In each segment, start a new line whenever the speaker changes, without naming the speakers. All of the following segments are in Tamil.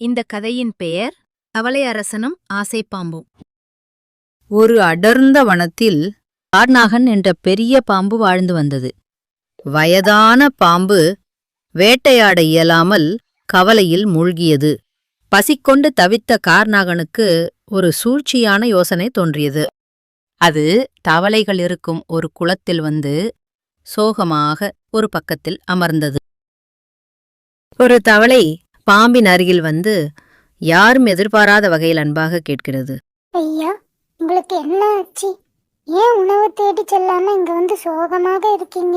இந்த கதையின் பெயர் தவளை அரசனும் ஆசைப்பாம்பும்.
ஒரு அடர்ந்த வனத்தில் கார்நாகன் என்ற பெரிய பாம்பு வாழ்ந்து வந்தது. வயதான பாம்பு வேட்டையாட இயலாமல் கவலையில் மூழ்கியது. பசிக்கொண்டு தவித்த கார்நாகனுக்கு ஒரு சூழ்ச்சியான யோசனை தோன்றியது. அது தவளைகள் இருக்கும் ஒரு குளத்தில் வந்து சோகமாக ஒரு பக்கத்தில் அமர்ந்தது. ஒரு தவளை பாம்பின் அருகில் வந்து யாரும் எதிர்பாராத வகையில் அன்பாக கேட்கிறது.
ஐயா உங்களுக்கு என்ன ஆச்சு? ஏன் உணவு தேடி செல்லாம இங்க வந்து சோகமாக இருக்கீங்க?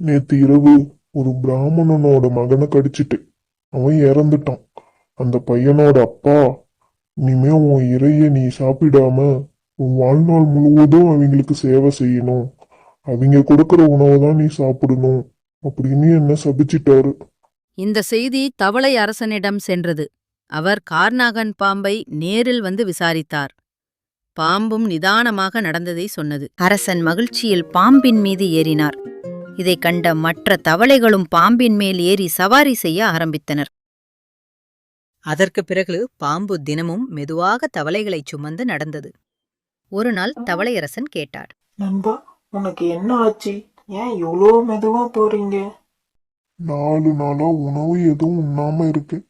நேத்து இரவு ஒரு பிராமணனோட மகனை கடிச்சிட்டு அவன் இறந்துட்டான். அந்த பையனோட அப்பா இனிமே உன் இறைய நீ சாப்பிடாம உன் வாழ்நாள் முழுவதும் அவங்களுக்கு சேவை செய்யணும். அவங்க கொடுக்கிற உணவை தான் நீ சாப்பிடணும். அப்படின்னு என்ன சபிச்சிட்டாரு.
இந்த செய்தி தவளை அரசனிடம் சென்றது. அவர் கார்நாகன் பாம்பை நேரில் வந்து விசாரித்தார். பாம்பும் நிதானமாக நடந்ததை சொன்னது. அரசன் மகிழ்ச்சியில் பாம்பின் மீது ஏறினார். இதைக் கண்ட மற்ற தவளைகளும் பாம்பின் மேல் ஏறி சவாரி செய்ய ஆரம்பித்தனர். அதற்குப் பிறகு பாம்பு தினமும் மெதுவாக தவளைகளைச் சுமந்து நடந்தது. ஒரு நாள் தவளையரசன் கேட்டார்.
நண்பா உனக்கு என்ன ஆச்சு? ஏன் இவ்வளோ மெதுவா போறீங்க?
நாலு நாளா உணவு எதுவும் உண்ணாம இருக்கேன்.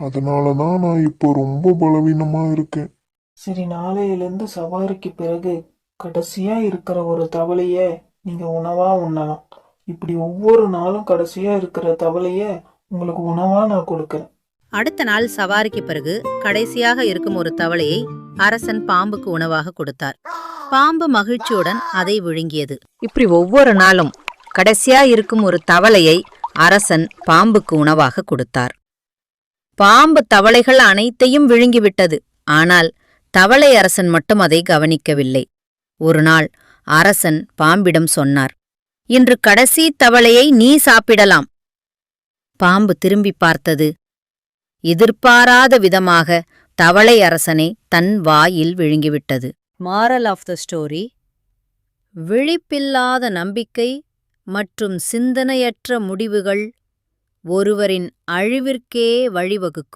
அதனாலதான் நான் இப்போ ரொம்ப பலவீனமா இருக்கேன்.
சரி நாளையிலிருந்து சவாரிக்கு பிறகு கடைசியா இருக்கிற ஒரு தவளைய நீங்க உணவா உண்ணலாம். இப்படி ஒவ்வொரு நாளும் கடைசியா இருக்கிற தவளைய உங்களுக்கு உணவா நான் கொடுக்கறேன்.
அடுத்த நாள் சவாரிக்கு பிறகு கடைசியாக இருக்கும் ஒரு தவளையை அரசன் பாம்புக்கு உணவாக கொடுத்தார். பாம்பு மகிழ்ச்சியுடன் அதை விழுங்கியது. இப்படி ஒவ்வொரு நாளும் கடைசியா இருக்கும் ஒரு தவளையை அரசன் பாம்புக்கு உணவாக கொடுத்தார். பாம்பு தவளைகள் அனைத்தையும் விழுங்கிவிட்டது. ஆனால் தவளை அரசன் மட்டும் அதை கவனிக்கவில்லை. ஒருநாள் அரசன் பாம்பிடம் சொன்னார் இன்று கடைசி தவளையை நீ சாப்பிடலாம். பாம்பு திரும்பி பார்த்தது எதிர்பாராத விதமாக தவளை அரசனை தன் வாயில் விழுங்கிவிட்டது. மாரல் ஆஃப் த ஸ்டோரி விழிப்பில்லாத நம்பிக்கை மற்றும் சிந்தனையற்ற முடிவுகள் ஒருவரின் அழிவிற்கே வழிவகுக்கும்.